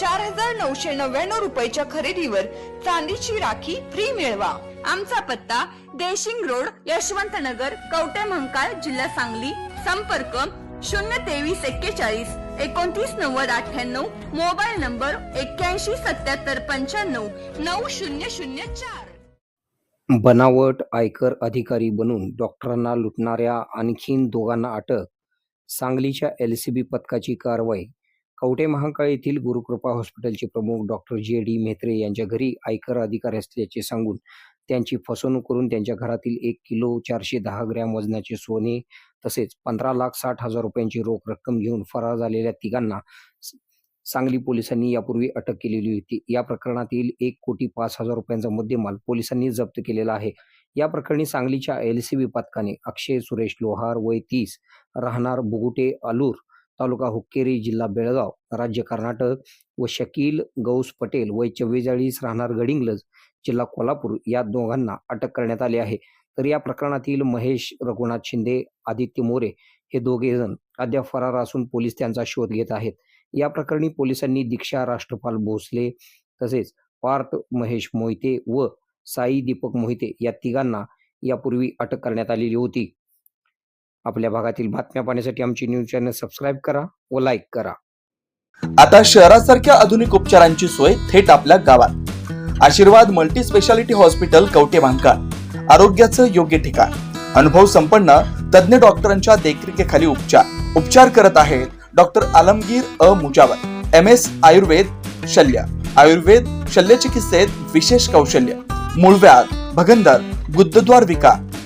चार हजार नऊशे नव्याण्णव रुपयाच्या खरेदीवर चांदीची राखी फ्री मिळवा. आमचा पत्ता देशिंग रोड यशवंत नगर कवटे महंकाळ जिल्हा सांगली. संपर्क शून्य तेवीस एक्केचाळीस एकोणतीस नव्वद अठ्ठ्याण्णव. मोबाईल नंबर एक्क्याऐंशी सत्याहत्तर पंच्याण्णव नऊ शून्य शून्य चार. बनावट आयकर अधिकारी बनून डॉक्टरांना लुटणाऱ्या आणखीन दोघांना अटक. सांगलीच्या एल सी बी पथकाची कारवाई कवठे महाकाळ येथील गुरुकृपा हॉस्पिटलचे प्रमुख डॉक्टर जे डी म्हेत्रे यांच्या घरी आयकर अधिकारी असल्याचे सांगून त्यांची फसवणूक करून त्यांच्या घरातील एक किलो चारशे दहा ग्रॅम वजनाचे सोने तसेच पंधरा लाख साठ हजार रुपयांची रोख रक्कम घेऊन फरार झालेल्या तिघांना स- सांगली पोलिसांनी यापूर्वी अटक केलेली होती. या प्रकरणातील एक कोटी पाच हजार रुपयांचा मुद्देमाल पोलिसांनी जप्त केलेला आहे. या प्रकरणी सांगलीच्या एल सी बी पथकाने अक्षय सुरेश लोहार वय तीस राहणार बुगुटे आलूर तालुका हुक्केरी जिल्हा बेळगाव राज्य कर्नाटक व शकील गौस पटेल वय चव्वेचाळीस राहणार गडिंग्लज जिल्हा कोल्हापूर या दोघांना अटक करण्यात आली आहे. तर या प्रकरणातील महेश रघुनाथ शिंदे आदित्य मोरे हे दोघे जण अद्याप फरार असून पोलीस त्यांचा शोध घेत आहेत. या प्रकरणी पोलिसांनी दीक्षा राष्ट्रपाल भोसले तसेच पार्थ महेश मोहिते व साई दीपक मोहिते या तिघांना यापूर्वी अटक करण्यात आलेली होती. आपल्या भागातील बातम्या पाहण्यासाठी आमची न्यूज चॅनल सबस्क्राईब करा व लाईक करा. आता शहरासारख्या आधुनिक उपचारांची सोय थेट आपल्या गावात. Ashirwad multi speciality hospital Kavathe भांकार आरोग्याचं योग्य ठिकाण. अनुभव संपन्न तज्ज्ञ डॉक्टरांच्या देखरेखीखाली उपचार. उपचार करत आहेत डॉक्टर आलमगीर अ. मुजावर एम एस आयुर्वेद शल्य. आयुर्वेद शल्य चिकित्सेत विशेष कौशल्य. मूळव्याध भगंदर गुद्धद्वार विकार.